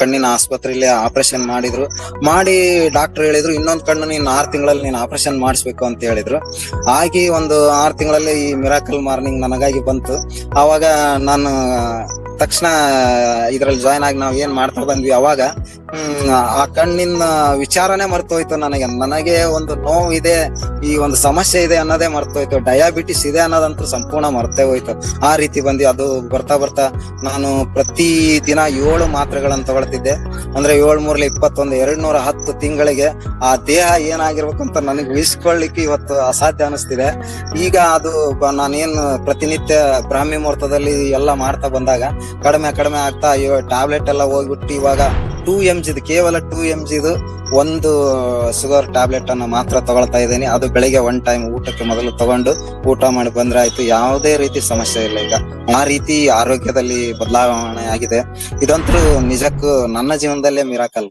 ಕಣ್ಣಿನ ಆಸ್ಪತ್ರೆಯಲ್ಲಿ ಆಪರೇಷನ್ ಮಾಡಿದ್ರು. ಮಾಡಿ ಡಾಕ್ಟರ್ ಹೇಳಿದ್ರು, ಇನ್ನೊಂದು ಕಣ್ಣು ನೀನು ಆರು ತಿಂಗಳಲ್ಲಿ ನೀನು ಆಪರೇಷನ್ ಮಾಡಿಸ್ಬೇಕು ಅಂತ ಹೇಳಿದ್ರು. ಹಾಗೆ ಒಂದು ಆರು ತಿಂಗಳಲ್ಲಿ ಈ ಮಿರಾಕಲ್ ಮಾರ್ನಿಂಗ್ ನನಗಾಗಿ ಬಂತು. ಆವಾಗ ನಾನು ತಕ್ಷಣ ಇದ್ರಲ್ಲಿ ಜಾಯ್ನ್ ಆಗಿ ನಾವ್ ಏನ್ ಮಾಡ್ತಾ ಬಂದ್ವಿ ಅವಾಗ ಆ ಕಣ್ಣಿನ ವಿಚಾರನೆ ಮರ್ತೋಯ್ತು ನನಗೆ. ನನಗೆ ಒಂದು ನೋವಿದೆ. ಈ ಒಂದು ಸಮಸ್ಯೆ ಇದೆ ಅನ್ನೋದೇ ಮರ್ತೋಯ್ತು. ಡಯಾಬಿಟಿಸ್ ಇದೆ ಅನ್ನೋದಂತೂ ಸಂಪೂರ್ಣ ಮರ್ತೇ ಹೋಯ್ತು. ಆ ರೀತಿ ಬಂದು ಅದು ಬರ್ತಾ ಬರ್ತಾ ನಾನು ಪ್ರತಿ ದಿನ ಏಳು ಮಾತ್ರೆಗಳನ್ನು ತಗೊಳ್ತಿದ್ದೆ. ಅಂದ್ರೆ ಏಳ್ ಮೂರ್ಲಿ ಇಪ್ಪತ್ತೊಂದು, ಎರಡ್ ನೂರ ಹತ್ತು ತಿಂಗಳಿಗೆ ಆ ದೇಹ ಏನಾಗಿರ್ಬೇಕು ಅಂತ ನನಗೆ ಉಳಿಸ್ಕೊಳ್ಳಿಕ್ಕೆ ಇವತ್ತು ಅಸಾಧ್ಯ ಅನಿಸ್ತಿದೆ. ಈಗ ಅದು ನಾನೇನು ಪ್ರತಿನಿತ್ಯ ಬ್ರಾಹ್ಮಿ ಮುಹೂರ್ತದಲ್ಲಿ ಎಲ್ಲ ಮಾಡ್ತಾ ಬಂದಾಗ ಕಡಿಮೆ ಕಡಿಮೆ ಆಗ್ತಾ ಟ್ಯಾಬ್ಲೆಟ್ ಎಲ್ಲ ಹೋಗ್ಬಿಟ್ಟು ಇವಾಗ ಟೂ ಎಂ ಜಿದು ಕೇವಲ ಟೂ ಎಂ ಜಿದು ಒಂದು ಶುಗರ್ ಟ್ಯಾಬ್ಲೆಟ್ ಅನ್ನು ಮಾತ್ರ ತಗೊಳ್ತಾ ಇದ್ದೀನಿ. ಅದು ಬೆಳಿಗ್ಗೆ ಒನ್ ಟೈಮ್ ಊಟಕ್ಕೆ ಮೊದಲು ತಗೊಂಡು ಊಟ ಮಾಡಿ ಬಂದ್ರೆ ಆಯ್ತು. ಯಾವುದೇ ರೀತಿ ಸಮಸ್ಯೆ ಇಲ್ಲ ಈಗ. ಆ ರೀತಿ ಆರೋಗ್ಯದಲ್ಲಿ ಬದಲಾವಣೆ ಆಗಿದೆ. ಇದಂತೂ ನಿಜಕ್ಕೂ ನನ್ನ ಜೀವನದಲ್ಲೇ ಮಿರಾಕಲ್